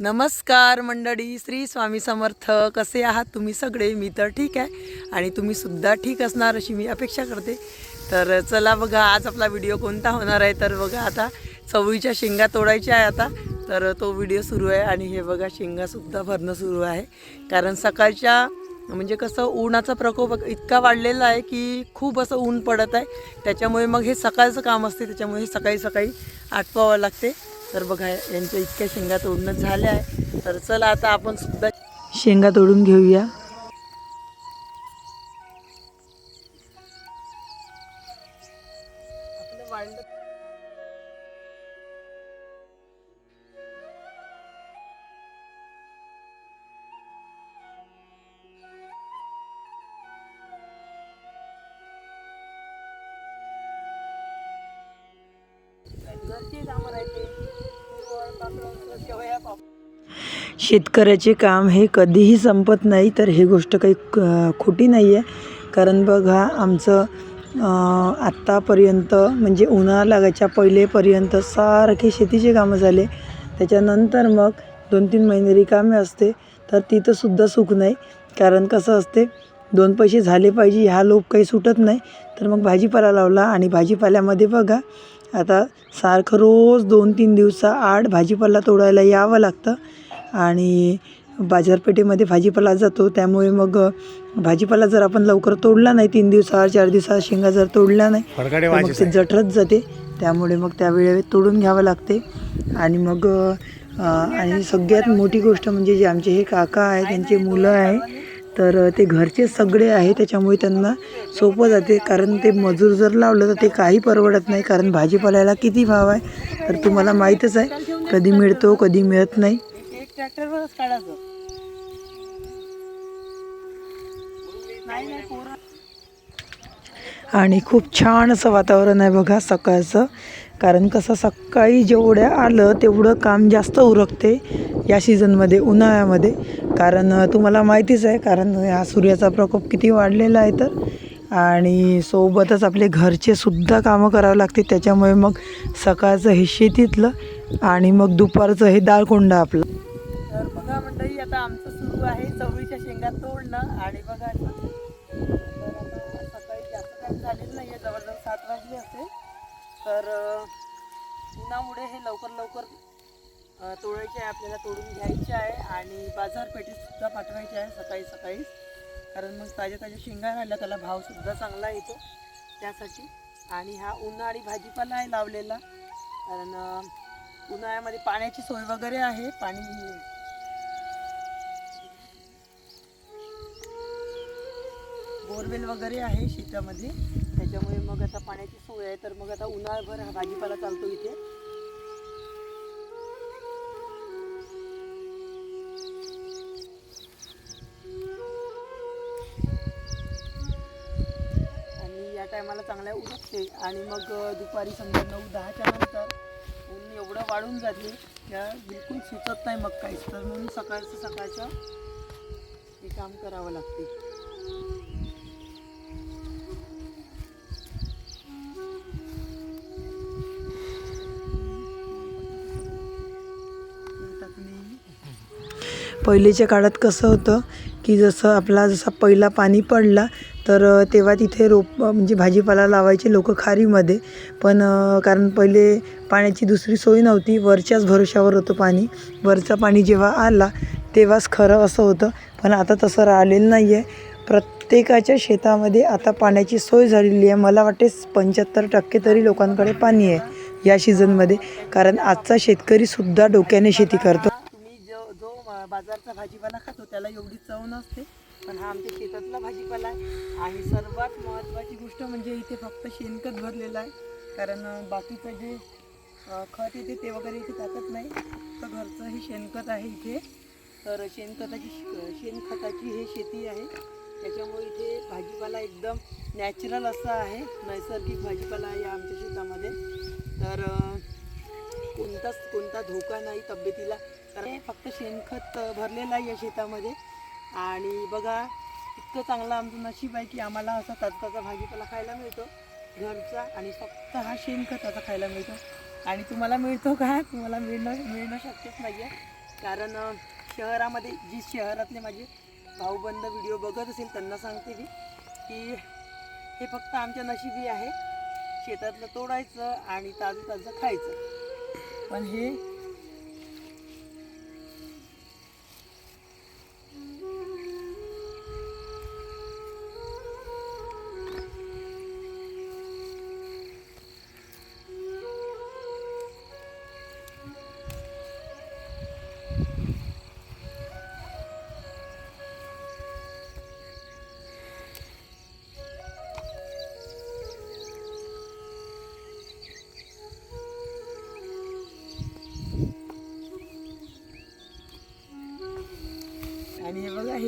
नमस्कार मंडळी श्री स्वामी समर्थ. कसे आहात तुम्ही सगळे? मी तर ठीक आहे आणि तुम्ही सुद्धा ठीक असणार अशी मी अपेक्षा करते. तर चला बघा आज आपला व्हिडिओ कोणता होणार आहे? तर बघा आता चवळीच्या शेंगा तोडायच्या आहे आता. तर तो व्हिडिओ सुरू आहे आणि हे बघा शेंगासुद्धा भरणं सुरू आहे. कारण सकाळच्या म्हणजे कसं उन्हाचा प्रकोप इतका वाढलेला आहे की खूप असं ऊन पडत आहे. त्याच्यामुळे मग हे सकाळचं काम असते त्याच्यामुळे हे सकाळी सकाळी आटपावं लागते. तर बघा यांच्या इतक्या शेंगा तोडणं झाल्या आहे. तर चला आता आपण सुद्धा शेंगा तोडून घेऊया. आपलं वाढलं शेतकऱ्याचे काम हे कधीही संपत नाही तर ही गोष्ट काही खोटी नाही आहे कारण बघा आमचं आत्तापर्यंत म्हणजे उन्हाळा लागायच्या पहिलेपर्यंत सारखे शेतीचे कामं झाले. त्याच्यानंतर मग दोन तीन महिने रिकामे असते तर तिथंसुद्धा सुख नाही. कारण कसं असते दोन पैसे झाले पाहिजे ह्या लोक काही सुटत नाही. तर मग भाजीपाला लावला आणि भाजीपाल्यामध्ये बघा आता सारखं रोज दोन तीन दिवसाआड भाजीपाला तोडायला यावं लागतं. आणि बाजारपेठेमध्ये भाजीपाला जातो. त्यामुळे मग भाजीपाला जर आपण लवकर तोडला नाही तीन दिवसाआड चार दिवसाआड शेंगा जर तोडल्या नाही तर मग ते जठरत जाते. त्यामुळे मग त्यावेळी तोडून घ्यावं लागते. आणि मग आणि सगळ्यात मोठी गोष्ट म्हणजे जे आमचे हे काका आहे त्यांचे मुलं आहे तर ते घरचे सगळे आहे त्याच्यामुळे त्यांना सोपं जाते. कारण ते मजूर जर लावलं तर ते काही परवडत नाही. कारण भाजीपाल्याला किती भाव आहे? तर तुम्हाला माहीतच आहे. कधी मिळतो कधी मिळत नाही. ट्रॅक्टरवरच काढायचं आणि खूप छान असं वातावरण आहे बघा सकाळचं. कारण कसं सकाळी जेवढ्या आलं तेवढं काम जास्त उरकते या सीझनमध्ये उन्हाळ्यामध्ये. कारण तुम्हाला माहितीच आहे कारण हा सूर्याचा प्रकोप किती वाढलेला आहे तर. आणि सोबतच आपले घरचे सुद्धा कामं करावं लागते त्याच्यामुळे मग सकाळचं हे शेतीतलं आणि मग दुपारचं हे दाळकोंडा आपलं. तर बघा मंडळी आता आमचं सुरू आहे चवळीच्या शेंगा तोडणं आणि बघा झालेलं नाही आहे जवळजवळ सात वाजले असेल. तर उन्हामुळे हे लवकर लवकर तोडायचे आहे आपल्याला तोडून घ्यायचे आहे आणि बाजारपेठेतसुद्धा पाठवायचे आहे सकाळी सकाळीच कारण मग ताज्या ताज्या शेंगा राहिल्या त्याला भावसुद्धा चांगला येतो त्यासाठी. आणि हा उन्हाळी भाजीपाला आहे लावलेला. कारण उन्हाळ्यामध्ये पाण्याची सोय वगैरे आहे पाणी बोरवेल वगैरे आहे शेतामध्ये. त्याच्यामुळे मग आता पाण्याची सोय आहे तर मग आता उन्हाळभर हा भाजीपाला चालतो इथे. आणि या टायमाला चांगल्या उरकते आणि मग दुपारी समजा नऊ दहाच्या नंतर ऊन एवढं वाढून जाते त्या बिलकुल सुचत नाही मग काहीच. तर म्हणून सकाळचं सकाळचं हे काम करावं लागते. पहिलेच्या काळात कसं होतं की जसं आपला जसा पहिला पाणी पडला तर तेव्हा तिथे रोप म्हणजे भाजीपाला लावायचे लोक खारीमध्ये. पण कारण पहिले पाण्याची दुसरी सोय नव्हती. वरच्याच भरोशावर होतं पाणी. वरचं पाणी जेव्हा आला तेव्हाच खरं असं होतं. पण आता तसं राहिलेलं नाही आहे प्रत्येकाच्या शेतामध्ये आता पाण्याची सोय झालेली आहे. मला वाटते पंच्याहत्तर टक्के तरी लोकांकडे पाणी आहे या सीझनमध्ये कारण आजचा शेतकरीसुद्धा डोक्याने शेती करतो. बाजारचा भाजीपाला खातो त्याला एवढी चव नसते. पण हा आमच्या शेतातला भाजीपाला आहे. आणि सर्वात महत्त्वाची गोष्ट म्हणजे इथे फक्त शेणखत भरलेलं आहे. कारण बाकीचं जे खत येते ते वगैरे इथे टाकत नाही. तर घरचं हे शेणखत आहे इथे. तर शेणखताची शेणखताची हे शेती आहे. त्याच्यामुळे इथे भाजीपाला एकदम नॅचरल असा आहे. नैसर्गिक भाजीपाला आहे आमच्या शेतामध्ये. तर कोणताच कोणता धोका नाही तब्येतीला. तर हे फक्त शेणखत भरलेलं आहे या शेतामध्ये. आणि बघा इतकं चांगलं आमचं नशीब आहे की आम्हाला असा ताजा भाजीपाला खायला मिळतो. घरचा आणि फक्त हा शेणखताचा खायला मिळतो. आणि तुम्हाला मिळतो का? तुम्हाला मिळणं मिळणं शक्यच नाही आहे कारण शहरामध्ये जी शहरातले माझे भाऊबंद व्हिडिओ बघत असेल त्यांना सांगते मी की हे फक्त आमच्या नशिबी आहे. शेतातलं तोडायचं आणि ताजं ताजं खायचं. पण हे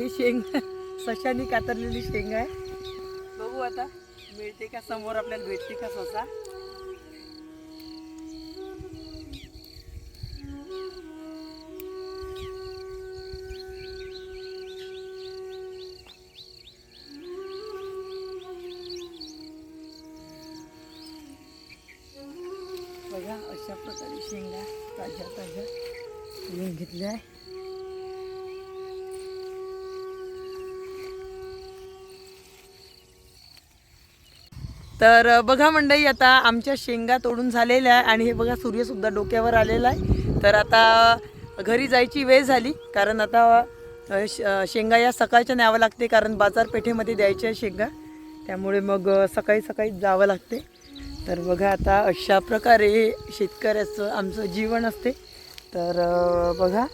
ही शेंग. सशाने कातरलेली शेंग आहे. बघू आता मिळते का समोर आपल्याला भेटते का ससा बघा अशा प्रकारे शेंगा ताज्या ताज्या घेऊन घेतल्या आहे. तर बघा मंडळी आता आमच्या शेंगा तोडून झालेल्या आहे आणि हे बघा सूर्यसुद्धा डोक्यावर आलेला आहे. तर आता घरी जायची वेळ झाली. कारण आता श- शेंगा या सकाळच्या न्यावं लागते कारण बाजारपेठेमध्ये द्यायच्या शेंगा. त्यामुळे मग सकाळी सकाळी जावं लागते. तर बघा आता अशा प्रकारे शेतकऱ्याचं आमचं जीवन असते. तर बघा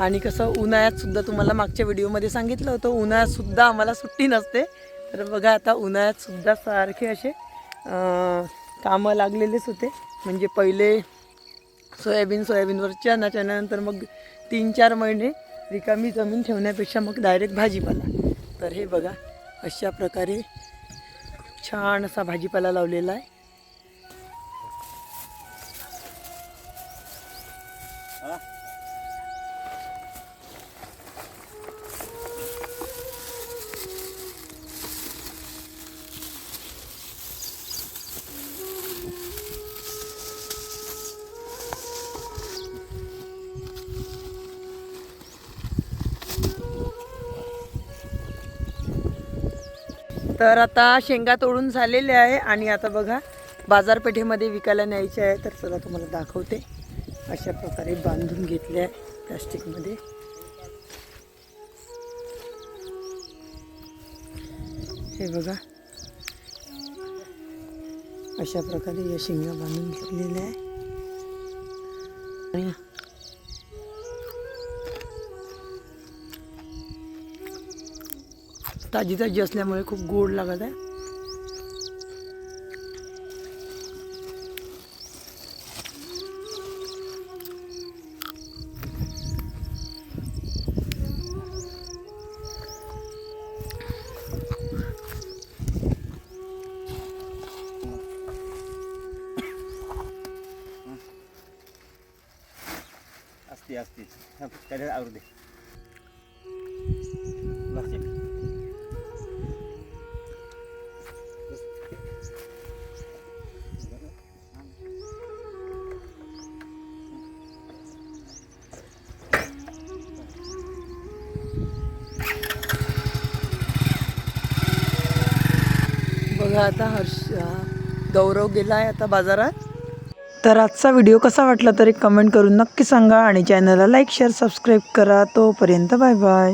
आणि कसं उन्हाळ्यातसुद्धा तुम्हाला मागच्या व्हिडिओमध्ये सांगितलं होतं उन्हाळ्यातसुद्धा आम्हाला सुट्टी नसते. तर बघा आता उन्हाळ्यात सुद्धा सारखे असे कामं लागलेलेच होते. म्हणजे पहिले सोयाबीन सोयाबीनवर चना चण्यानंतर मग तीन चार महिने रिकामी जमीन ठेवण्यापेक्षा मग डायरेक्ट भाजीपाला. तर हे बघा अशा प्रकारे छान असा भाजीपाला लावलेला आहे. तर आता शेंगा तोडून झालेल्या आहे आणि आता बघा बाजारपेठेमध्ये विकायला न्यायचे आहे. तर चला तुम्हाला दाखवते. अशा प्रकारे बांधून घेतले आहे प्लॅस्टिकमध्ये. हे बघा. अशा प्रकारे या शेंगा बांधून घेतलेल्या आहे. ताजी ताजी असल्यामुळे खूप गोड लागत आहे. असते असते. थांब, बघा आता हर्ष गौरव गेला आहे आता बाजारात. तर आजचा व्हिडिओ कसा वाटला तरी कमेंट करून नक्की सांगा आणि चॅनलला लाईक शेअर सबस्क्राईब करा. तोपर्यंत बाय बाय